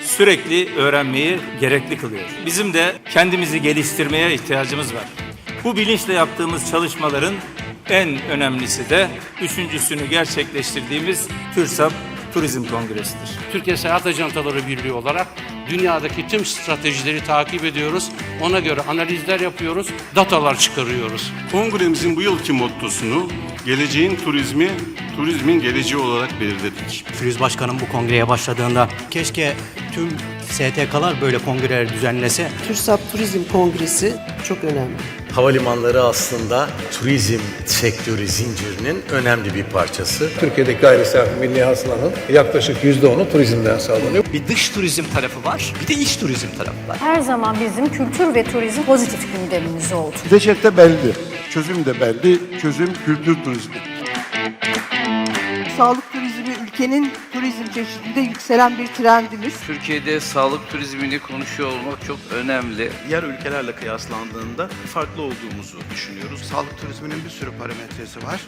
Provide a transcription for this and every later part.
sürekli öğrenmeyi gerekli kılıyor. Bizim de kendimizi geliştirmeye ihtiyacımız var. Bu bilinçle yaptığımız çalışmaların en önemlisi de üçüncüsünü gerçekleştirdiğimiz TÜRSAP Turizm Kongresi'dir. Türkiye Seyahat Ajantaları Birliği olarak dünyadaki tüm stratejileri takip ediyoruz. Ona göre analizler yapıyoruz, datalar çıkarıyoruz. Kongremizin bu yılki mottosunu geleceğin turizmi, turizmin geleceği olarak belirledik. Firuz Başkan'ın bu kongreye başladığında keşke tüm STK'lar böyle kongreler düzenlese. TÜRSAP Turizm Kongresi çok önemli. Havalimanları aslında turizm sektörü zincirinin önemli bir parçası. Türkiye'deki gayri safi milli hasılanın yaklaşık %10'u turizmden sağlanıyor. Bir dış turizm tarafı var, bir de iç turizm tarafı var. Her zaman bizim kültür ve turizm pozitif gündemimiz oldu. Reçete belli, çözüm de belli, çözüm kültür turizmi. Sağlık turizmi ülkenin turizm çeşidinde yükselen bir trendimiz. Türkiye'de sağlık turizmini konuşuyor olmak çok önemli. Diğer ülkelerle kıyaslandığında farklı olduğumuzu düşünüyoruz. Sağlık turizminin bir sürü parametresi var.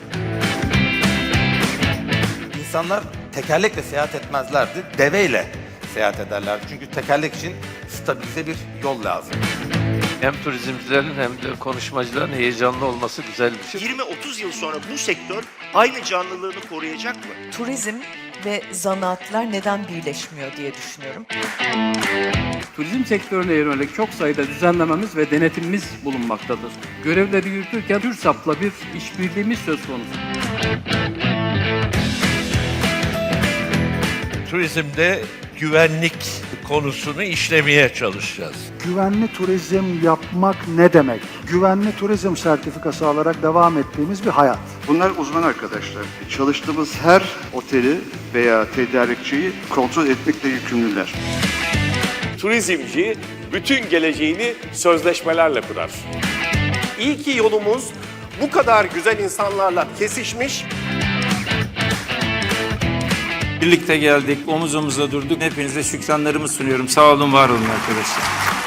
İnsanlar tekerlekle seyahat etmezlerdi, deveyle seyahat ederlerdi. Çünkü tekerlek için stabilize bir yol lazım. Hem turizmcilerin hem de konuşmacıların heyecanlı olması güzel bir şey. 20-30 yıl sonra bu sektör aynı canlılığını koruyacak mı? Turizm ve zanaatlar neden birleşmiyor diye düşünüyorum. Turizm sektörüne yönelik çok sayıda düzenlememiz ve denetimimiz bulunmaktadır. Görevleri yürütürken TÜRSAP'la bir işbirliğimiz söz konusu. Turizmde güvenlik konusunu işlemeye çalışacağız. Güvenli turizm yapmak ne demek? Güvenli turizm sertifikası alarak devam ettiğimiz bir hayat. Bunlar uzman arkadaşlar. Çalıştığımız her oteli veya tedarikçiyi kontrol etmekle yükümlüler. Turizmci bütün geleceğini sözleşmelerle kurar. İyi ki yolumuz bu kadar güzel insanlarla kesişmiş. Birlikte geldik, omuz omuza durduk. Hepinize şükranlarımı sunuyorum. Sağ olun, var olun arkadaşlar.